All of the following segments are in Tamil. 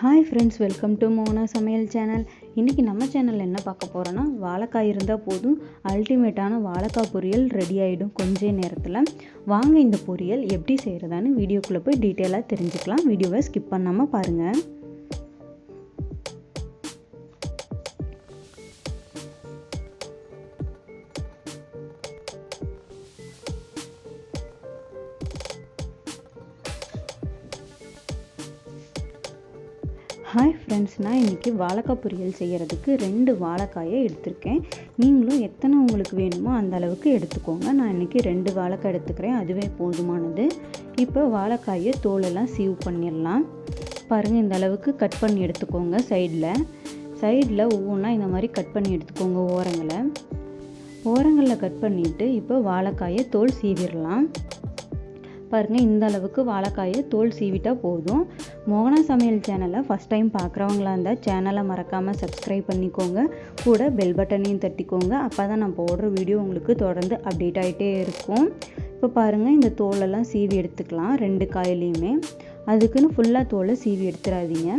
Hi friends welcome to Mona சமையல் சேனல் இன்றைக்கி நம்ம சேனலில் என்ன பார்க்க போகிறோன்னா வாழைக்காய் இருந்தால் போதும் அல்டிமேட்டான வாழைக்காய் பொரியல் ரெடி ஆகிடும் கொஞ்ச நேரத்தில். வாங்க இந்த பொரியல் எப்படி செய்கிறதான்னு வீடியோக்குள்ளே போய் டீட்டெயிலாக தெரிஞ்சுக்கலாம். வீடியோவை ஸ்கிப் பண்ணாமல் பாருங்கள் ஹாய் ஃப்ரெண்ட்ஸ் நான் இன்றைக்கி வாழைக்காய் பொரியல் செய்கிறதுக்கு ரெண்டு வாழைக்காயை எடுத்திருக்கேன். நீங்களும் எத்தனை உங்களுக்கு வேணுமோ அந்த அளவுக்கு எடுத்துக்கோங்க. நான் இன்றைக்கி ரெண்டு வாழைக்காய் எடுத்துக்கிறேன். அதுவே போதுமானது. இப்போ வாழைக்காயை தோலெல்லாம் சீவ் பண்ணிடலாம். பாருங்கள் இந்த அளவுக்கு கட் பண்ணி எடுத்துக்கோங்க சைடில். சைடில் ஒவ்வொன்றா இந்த மாதிரி கட் பண்ணி எடுத்துக்கோங்க ஓரங்களை. ஓரங்களில் கட் பண்ணிவிட்டு இப்போ வாழைக்காயை தோல் சீவிடலாம். பாருங்கள் இந்த அளவுக்கு வாழைக்காயை தோல் சீவிட்டால் போதும். மோகனா சமையல் சேனலை ஃபஸ்ட் டைம் பார்க்குறவங்களா இருந்தால் சேனலை மறக்காமல் சப்ஸ்கிரைப் பண்ணிக்கோங்க. கூட பெல் பட்டனையும் தட்டிக்கோங்க. அப்போ தான் நான் போடுற வீடியோ உங்களுக்கு தொடர்ந்து அப்டேட் ஆகிட்டே இருக்கும். இப்போ பாருங்கள் இந்த தோலெல்லாம் சீவி எடுத்துக்கலாம் ரெண்டு காயிலையுமே. அதுக்குன்னு ஃபுல்லாக தோலை சீவி எடுத்துடாதீங்க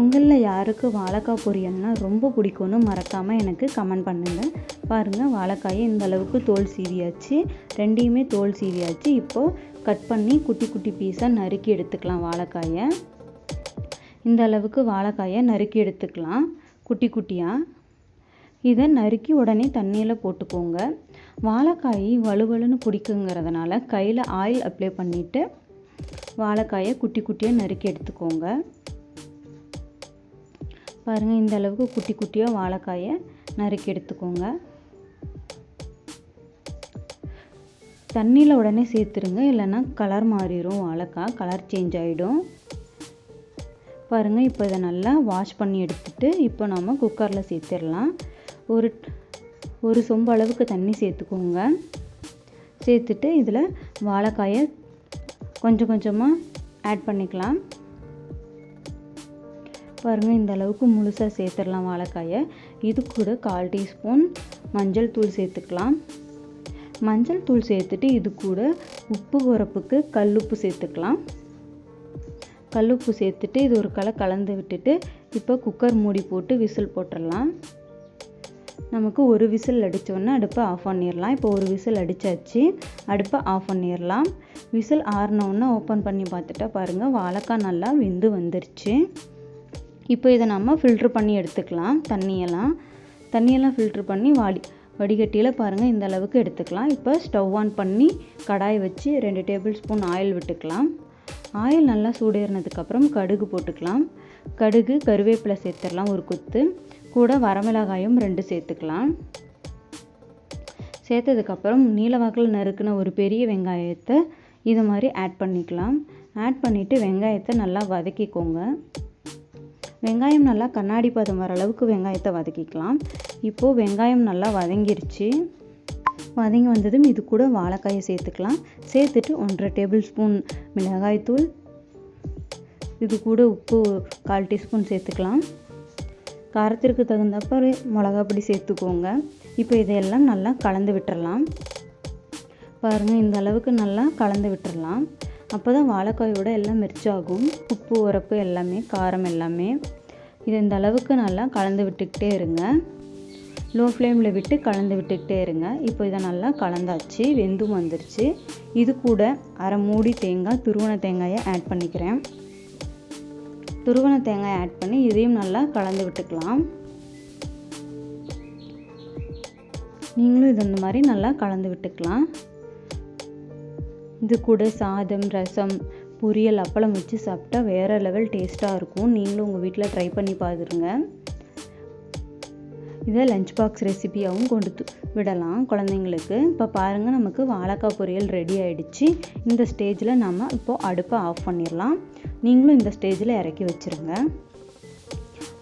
உங்களில் யாருக்கு வாழைக்காய் பொரியல்னால் ரொம்ப பிடிக்கும்னு மறக்காமல் எனக்கு கமெண்ட் பண்ணுங்கள் பாருங்கள் வாழைக்காயை இந்த அளவுக்கு தோல் சீவியாச்சு. ரெண்டையுமே தோல் சீவியாச்சு. இப்போது கட் பண்ணி குட்டி குட்டி பீஸாக நறுக்கி எடுத்துக்கலாம் வாழைக்காயை. இந்த அளவுக்கு வாழைக்காயை நறுக்கி எடுத்துக்கலாம். குட்டி குட்டியாக இதை நறுக்கி உடனே தண்ணியில் போட்டுக்கோங்க. வாழைக்காய் வலுவலுன்னு பிடிக்குங்கிறதுனால கையில் ஆயில் அப்ளை பண்ணிவிட்டு வாழைக்காயை குட்டி குட்டியாக நறுக்கி எடுத்துக்கோங்க. பாருங்கள் இந்த அளவுக்கு குட்டி குட்டியாக வாழைக்காயை நறுக்கி எடுத்துக்கோங்க. தண்ணியில் உடனே சேர்த்துருங்க இல்லைன்னா கலர் மாறிடும் வாழைக்காய் கலர் சேஞ்ச் ஆகிடும் பாருங்கள் இப்போ இதை நல்லா வாஷ் பண்ணி எடுத்துட்டு இப்போ நம்ம குக்கரில் சேர்த்துடலாம். ஒரு ஒரு சொம்பு அளவுக்கு தண்ணி சேர்த்துக்கோங்க. சேர்த்துட்டு இதில் வாழைக்காயை கொஞ்சம் கொஞ்சமாக ஆட் பண்ணிக்கலாம். பாருங்கள் இந்த அளவுக்கு முழுசாக சேர்த்துடலாம் வாழைக்காயை. இது கூட கால் டீஸ்பூன் மஞ்சள் தூள் சேர்த்துக்கலாம். மஞ்சள் தூள் சேர்த்துட்டு இது கூட உப்பு உரப்புக்கு கல்லுப்பு சேர்த்துக்கலாம். கல்லுப்பு சேர்த்துட்டு இது ஒரு கலை கலந்து விட்டுட்டு இப்போ குக்கர் மூடி போட்டு விசில் போட்டுடலாம். நமக்கு ஒரு விசில் அடித்தோடனே அடுப்பை ஆஃப் பண்ணிடலாம். இப்போ ஒரு விசில் அடித்தாச்சு அடுப்பை ஆஃப் பண்ணிடலாம். விசில் ஆறினோடனே ஓப்பன் பண்ணி பார்த்துட்டா பாருங்கள் வாழைக்காய் நல்லா வெந்து வந்துருச்சு. இப்போ இதை நம்ம ஃபில்ட்ரு பண்ணி எடுத்துக்கலாம். தண்ணியெல்லாம் தண்ணியெல்லாம் ஃபில்ட்ரு பண்ணி வாடி வடிகட்டியில் பாருங்கள் இந்த அளவுக்கு எடுத்துக்கலாம். இப்போ ஸ்டவ் ஆன் பண்ணி கடாய் வச்சு ரெண்டு டேபிள் ஸ்பூன் ஆயில் விட்டுக்கலாம். ஆயில் நல்லா சூடேறினதுக்கப்புறம் கடுகு போட்டுக்கலாம். கடுகு கருவேப்பிலை சேர்த்துடலாம் ஒரு குத்து. கூட வரமிளகாயும் ரெண்டு சேர்த்துக்கலாம். சேர்த்ததுக்கப்புறம் நீலவாக்கில் நறுக்குன ஒரு பெரிய வெங்காயத்தை இது மாதிரி ஆட் பண்ணிக்கலாம். ஆட் பண்ணிவிட்டு வெங்காயத்தை நல்லா வதக்கிக்கோங்க. வெங்காயம் நல்லா கண்ணாடி பதம் வர அளவுக்கு வெங்காயத்தை வதக்கிக்கலாம். இப்போது வெங்காயம் நல்லா வதங்கிருச்சு. வதங்கி வந்ததும் இது கூட வாழைக்காயை சேர்த்துக்கலாம். சேர்த்துட்டு ஒன்றரை டேபிள் ஸ்பூன் மிளகாய்த்தூள் இது கூட உப்பு கால் டீஸ்பூன் சேர்த்துக்கலாம். காரத்திற்கு தகுந்தப்ப மிளகா பொடி சேர்த்துக்கோங்க. இப்போ இதையெல்லாம் நல்லா கலந்து விட்டுறலாம். பாருங்கள் இந்த அளவுக்கு நல்லா கலந்து விட்டுறலாம். அப்போ தான் வாழைக்காயோட எல்லாம் மெர்ச்சாகும் உப்பு உரப்பு எல்லாமே காரம் எல்லாமே. இது இந்த அளவுக்கு நல்லா கலந்து விட்டுக்கிட்டே இருங்க. லோ ஃப்ளேமில் விட்டு கலந்து விட்டுக்கிட்டே இருங்க. இப்போ இதை நல்லா கலந்தாச்சு வெந்தும் வந்துருச்சு. இது கூட அரை மூடி தேங்காய் துருவன தேங்காயை ஆட் பண்ணிக்கிறேன். துருவன தேங்காய் ஆட் பண்ணி இதையும் நல்லா கலந்து விட்டுக்கலாம். நீங்களும் இது இந்த மாதிரி நல்லா கலந்து விட்டுக்கலாம். இது கூட சாதம் ரசம் பொரியல் அப்பளம் வச்சு சாப்பிட்டா வேறு லெவல் டேஸ்ட்டாக இருக்கும். நீங்களும் உங்கள் வீட்டில் ட்ரை பண்ணி பார்த்துருங்க இதை லஞ்ச் பாக்ஸ் ரெசிபியாகவும் கொண்டு விடலாம் குழந்தைங்களுக்கு. இப்போ பாருங்கள் நமக்கு வாழைக்காய் பொரியல் ரெடி ஆகிடுச்சு இந்த ஸ்டேஜில் நம்ம இப்போது அடுப்பை ஆஃப் பண்ணிடலாம். நீங்களும் இந்த ஸ்டேஜில் இறக்கி வச்சுருங்க.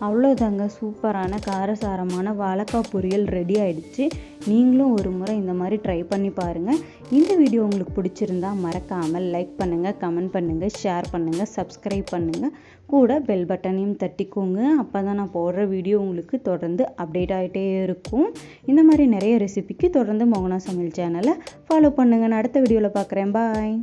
அவ்வளோதாங்க சூப்பரான காரசாரமான வாழைக்காய் பொரியல் ரெடி ஆயிடுச்சு. நீங்களும் ஒரு முறை இந்த மாதிரி ட்ரை பண்ணி பாருங்கள் இந்த வீடியோ உங்களுக்கு பிடிச்சிருந்தா மறக்காமல் லைக் பண்ணுங்கள் கமெண்ட் பண்ணுங்கள் ஷேர் பண்ணுங்கள் சப்ஸ்கிரைப் பண்ணுங்கள் கூட பெல் பட்டனையும் தட்டிக்கோங்க. அப்போ தான் நான் போடுற வீடியோ உங்களுக்கு தொடர்ந்து அப்டேட் ஆகிட்டே இருக்கும். இந்த மாதிரி நிறைய ரெசிபிக்கு தொடர்ந்து மோகனா சமையல் சேனலை ஃபாலோ பண்ணுங்கள் நான் அடுத்த வீடியோவில் பார்க்குறேன். பாய்